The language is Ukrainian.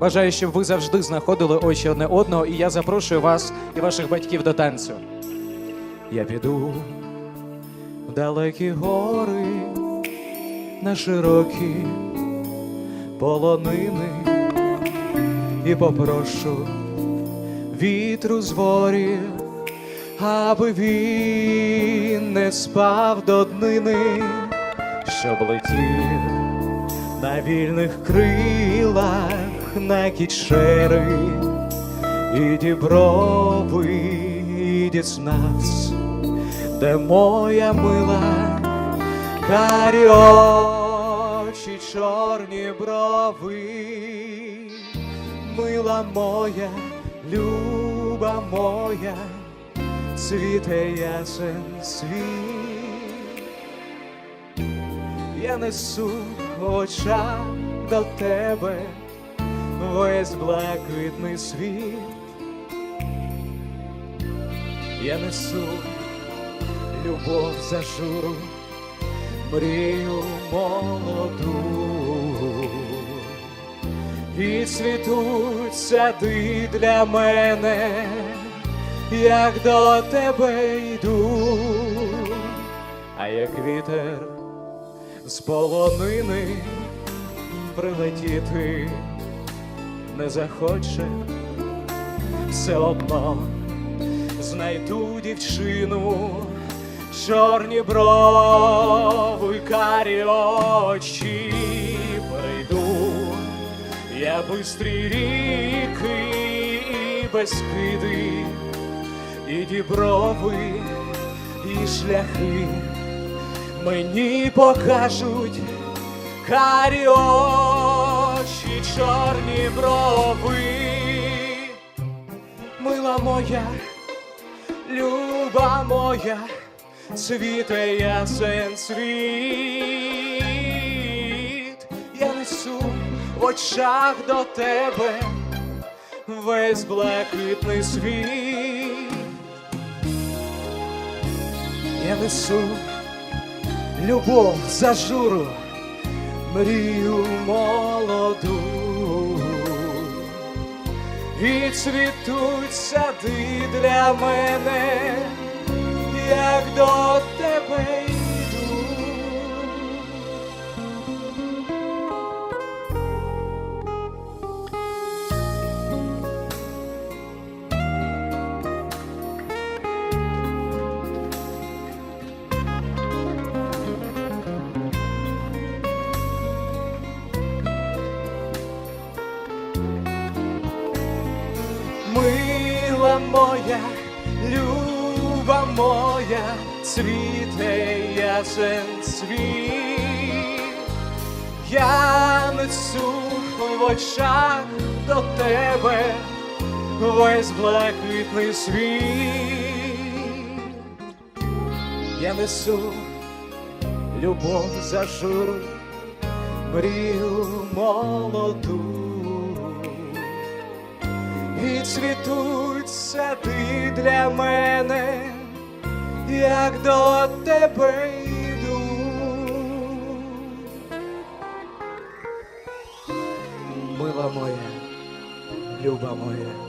Бажаю, щоб ви завжди знаходили очі одне одного, і я запрошую вас і ваших батьків до танцю. Я піду в далекі гори, на широкі полонини і попрошу вітру з ворі, аби він не спав до днини, щоб летів на вільних крилах на кічери і діброви, і дізнавсь, де моя мила карі очі, чорні брови, мила моя, люба моя, світе ясен світ. Я несу очах до тебе весь блакитний світ. Я несу любов за журу, мрію молоду. І цвітуть сади для мене, як до тебе йду, а як вітер з полонини прилетіти не захоче, все одно знайду дівчину, чорні брови, карі очі. Прийду, я бистрі ріки і безкиди, і діброви, і шляхи мені покажуть карі очі, чорні брови, мила моя, люба моя, світе ясен світ, я несу в очах до тебе весь блакитний світ, я несу любов за журу, мрію молоду, і цвітуть сади для мене, Мила моя, люба моя, цвіте ясен світ. Я несу в очах до тебе весь блакитний світ. Я несу любов за журу, мрію молоду і цвітуть сади для мене, як до тебе йду. Мила моя, люба моя,